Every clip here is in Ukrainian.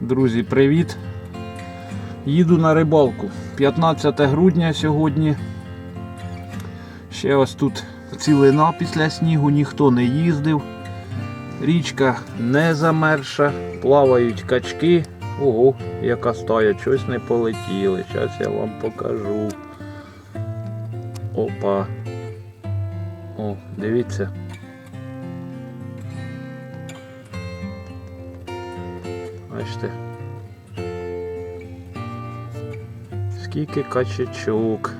Друзі, привіт! Їду на рибалку. 15 грудня сьогодні. Ще ось тут цілина після снігу, ніхто не їздив. Річка не замерша, плавають качки. Ого, яка стая, щось не полетіли. Зараз я вам покажу. Опа. О, дивіться. Бачите. Скільки качечок.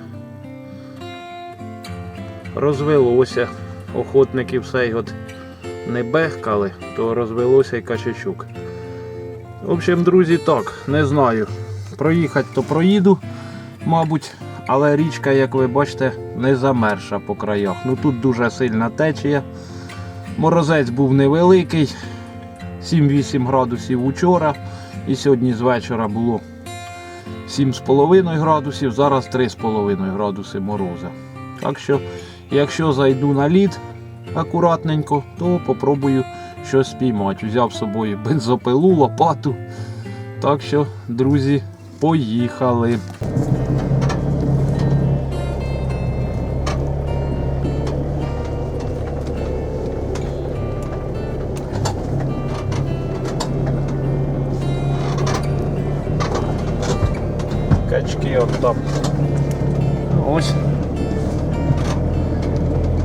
Розвелося. Охотники все от не бехкали, то розвелося і качечок. В общем, друзі, так, не знаю. Проїхати то проїду, мабуть, але річка, як ви бачите, не замерша по краях. Ну тут дуже сильна течія. Морозець був невеликий, 7-8 градусів учора. І сьогодні з вечора було 7,5 градусів, зараз 3,5 градуси мороза. Так що, якщо зайду на лід акуратненько, то попробую щось спіймати. Взяв з собою бензопилу, лопату. Так що, друзі, поїхали. От там. Ось.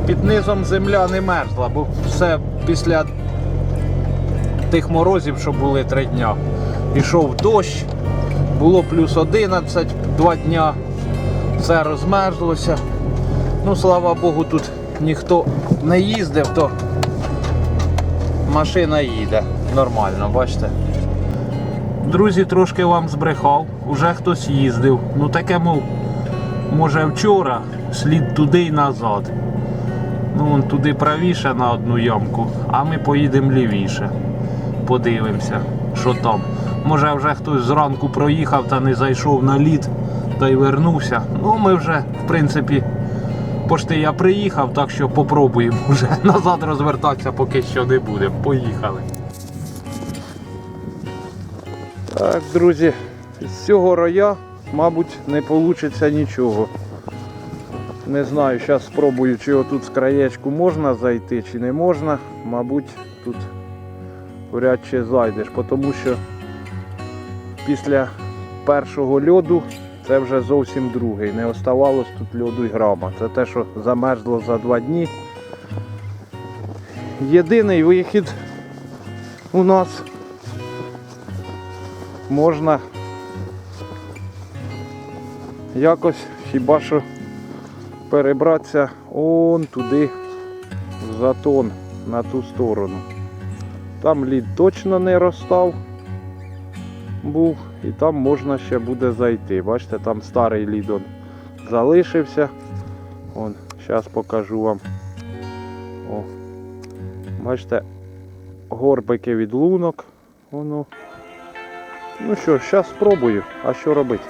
Під низом земля не мерзла, бо все після тих морозів, що були три дня. Пішов дощ, було плюс 11 два дня, все розмерзлося. Ну, слава Богу, тут ніхто не їздив, то машина їде нормально, бачите. Друзі, трошки вам збрехав, уже хтось їздив. Ну таке, мов, може вчора, слід туди і назад. Ну, вон туди правіше на одну ямку, а ми поїдемо лівіше. Подивимося, що там. Може вже хтось зранку проїхав та не зайшов на лід та й вернувся. Ну, ми вже, в принципі, пошти я приїхав, так що попробуємо вже назад розвертатися, поки що не будемо. Поїхали. Так, друзі, з цього роя, мабуть, не вийде нічого. Не знаю, зараз спробую, чи отут з краєчку можна зайти, чи не можна. Мабуть, тут вряд чи зайдеш, тому що після першого льоду це вже зовсім другий. Не оставалось тут льоду й грама. Це те, що замерзло за два дні. Єдиний вихід у нас можна якось хіба що перебратися он туди в затон на ту сторону. Там лід точно не розстав був і там можна ще буде зайти. Бачите, там старий лід он залишився. Он, зараз покажу вам. О. Бачите, горбики від лунок. Воно. Ну що, зараз спробую, а що робити?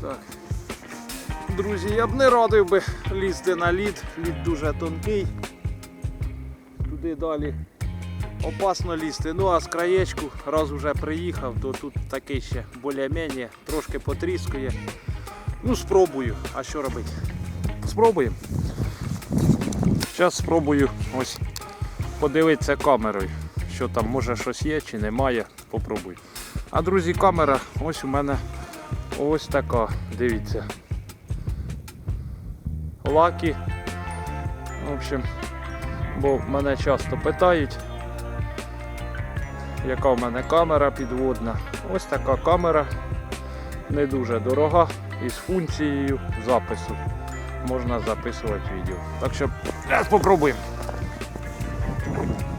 Так. Друзі, я б не радив би лізти на лід. Лід дуже тонкий. Туди далі опасно лізти. Ну а з краєчку, раз вже приїхав, то тут такий ще більш-менш трошки потріскує. Ну, спробую. А що робити? Спробуємо. Зараз спробую ось подивитися камерою, що там може щось є чи немає. Попробую. А друзі, камера ось у мене ось така. Дивіться. Лакі. В общем, бо мене часто питають, яка в мене камера підводна. Ось така камера, не дуже дорога, із функцією запису. Можна записувати відео. Так що зараз спробуємо. Thank you.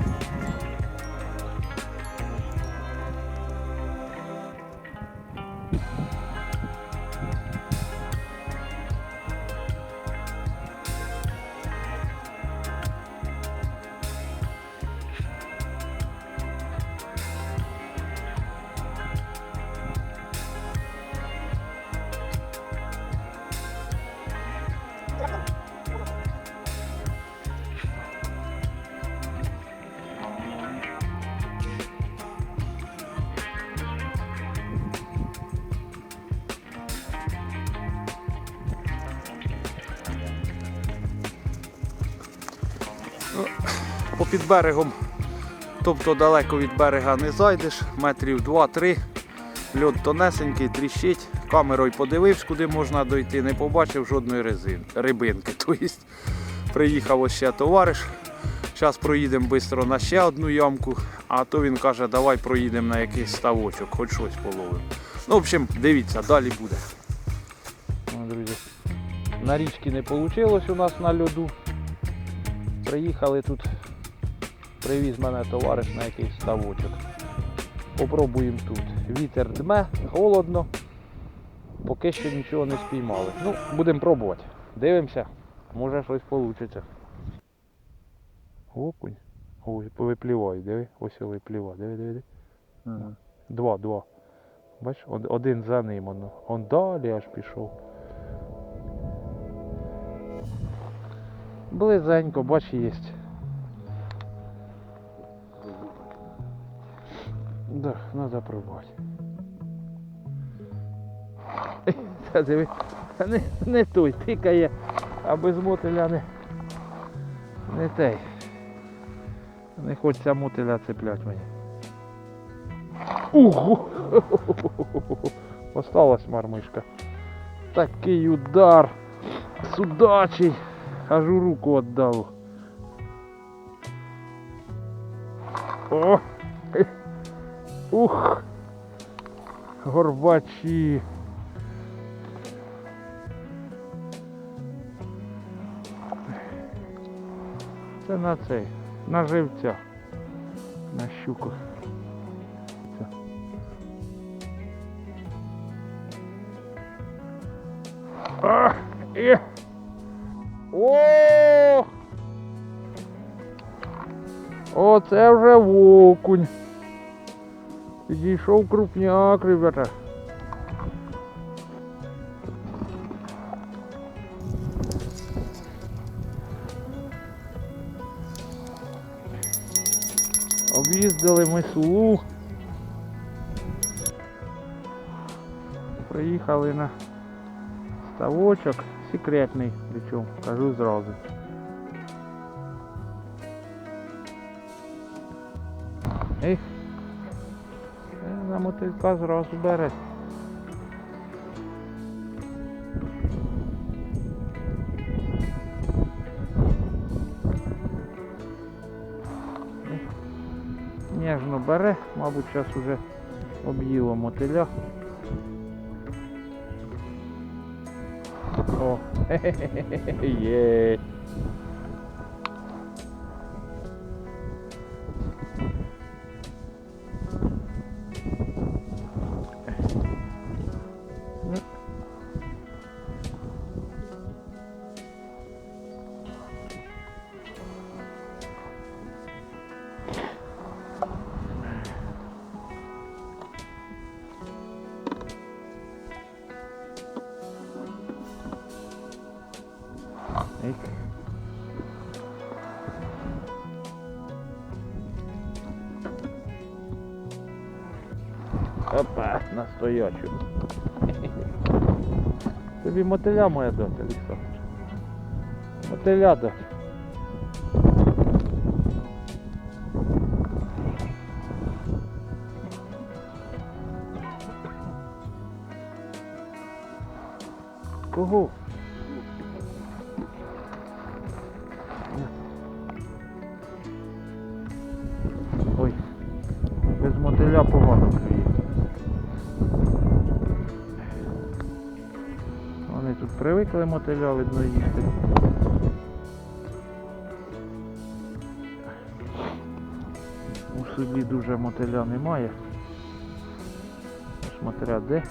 Попід берегом, тобто далеко від берега не зайдеш, метрів 2-3. Льод тонесенький, тріщить. Камерою подивився, куди можна дойти, не побачив жодної резин, рибинки. Тобто приїхав ось ще товариш. Зараз проїдемо швидко на ще одну ямку, а то він каже, давай проїдемо на якийсь ставочок, хоч щось половимо. Ну, в общем, дивіться, далі буде. Ну, друзі, на річці не вийшло у нас на льоду. Приїхали тут, привіз мене товариш на якийсь ставочок. Попробуємо тут. Вітер дме, холодно. Поки що нічого не спіймали. Ну, будемо пробувати. Дивимося, може щось вийде. Окунь. Ой, випліває, диви, ось випліває, диви, диви, диви. Два, два. Бачиш, один за ним, он, он далі аж пішов. Близенько, бач, є. Да, треба пробувати. Та диви, не, не той, тикає, а без мотиля не, не той. Не хочеться мотиля цеплять мені. Угу! Осталась мармишка. Такий удар. Судачий. Аж у руку віддав. О! Ух! Горбачі. Це на цей, на живця, на щуку. О! Оце вже окунь. Підійшов крупняк, ребята. Об'їздили ми Сулу. Приїхали на ставочок секретний, причому, кажу зразу. Ех, е, мотилька зразу бере. Ех, Ніжно бере, мабуть, зараз уже об'їло мотиля. О, є. Опа, на. Тобі мотиля моя дота, ліса. Мотиля дота. Кого? Мотиля погано клює. Вони тут привикли мотиля, видно, їсти. У собі дуже мотиля немає. Смотря де.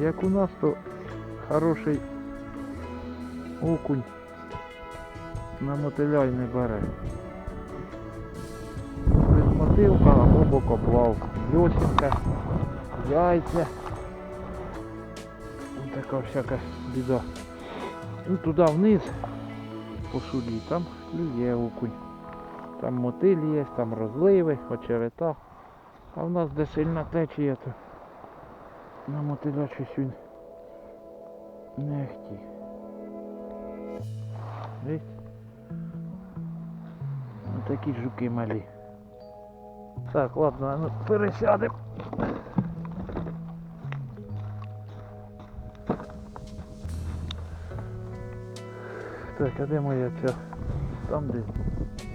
Як у нас, то хороший окунь на мотиля й не бере. Без мотилка або бокоплав. Льосінка, яйця. Така всяка біда. Ну туди вниз по суді, там клює окунь. Там мотиль є, там розливи, очерета. А в нас де сильна течія, то на мотиля щось він не хотів. Такі жуки малі. Так, ладно, ну пересядемо. Так, а де моя ця? Там десь.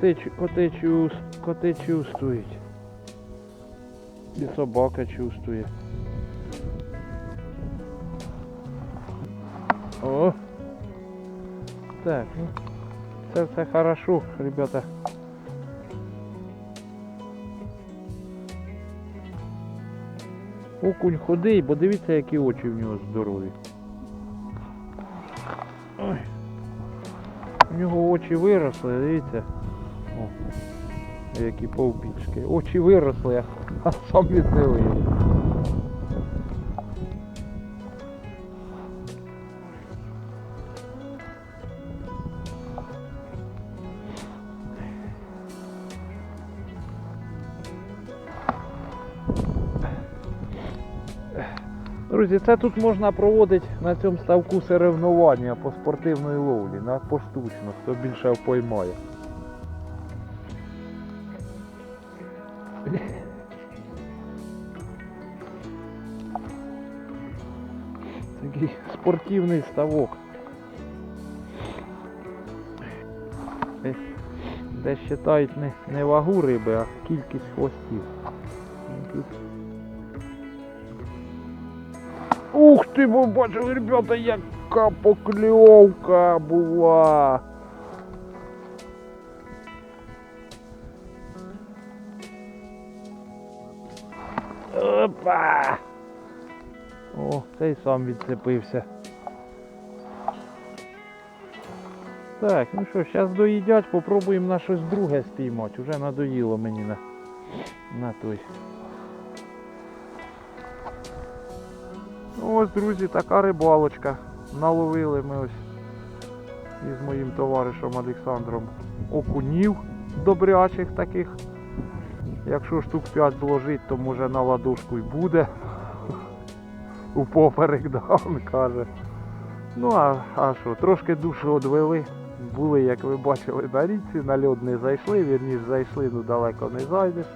Коти, коти, коти чувствують. І собака чувствує. О! Так, ну, це все хорошо, ребята. Окунь ходий, бо дивіться, які очі в нього здорові. Ой. У нього очі виросли, дивіться. О, які повбічки. Очі виросли, а сам відсилий. Друзі, це тут можна проводити на цьому ставку соревнування по спортивної ловлі, на поштучно, хто більше поймає. Такий спортивний ставок. Де, де считають не, не вагу риби, а кількість хвостів. Ух ти, ви бачили, ребята, яка покльовка була. Опа! О, цей сам відцепився. Так, ну що, зараз доїдять, попробуємо на щось друге спіймати. Уже надоїло мені на, на той. Ну, Ось, друзі, така рибалочка. Наловили ми ось із моїм товаришем Олександром окунів добрячих таких. Якщо штук 5 вложить, то може на ладошку й буде. У поперек, да, він каже. Ну а, а що, трошки душу одвели. Були, як ви бачили, на річці, на льод не зайшли, вірніше зайшли, ну далеко не зайдеш.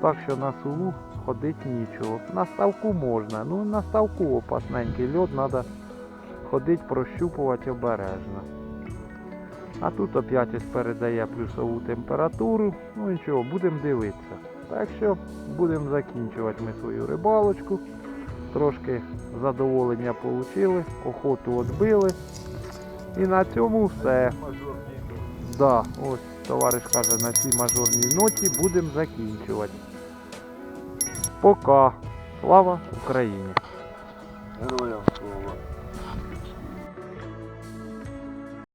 Так що на сулу ходить нічого. На ставку можна, ну на ставку опасненький льод, треба ходити, прощупувати обережно. А тут опять ось передає плюсову температуру. Ну нічого, будемо дивитися. Так що будемо закінчувати ми свою рибалочку. Трошки задоволення отримали, охоту відбили. І на цьому все. Да, ось товариш каже, на цій мажорній ноті будемо закінчувати. Пока. Слава Україні! Героям.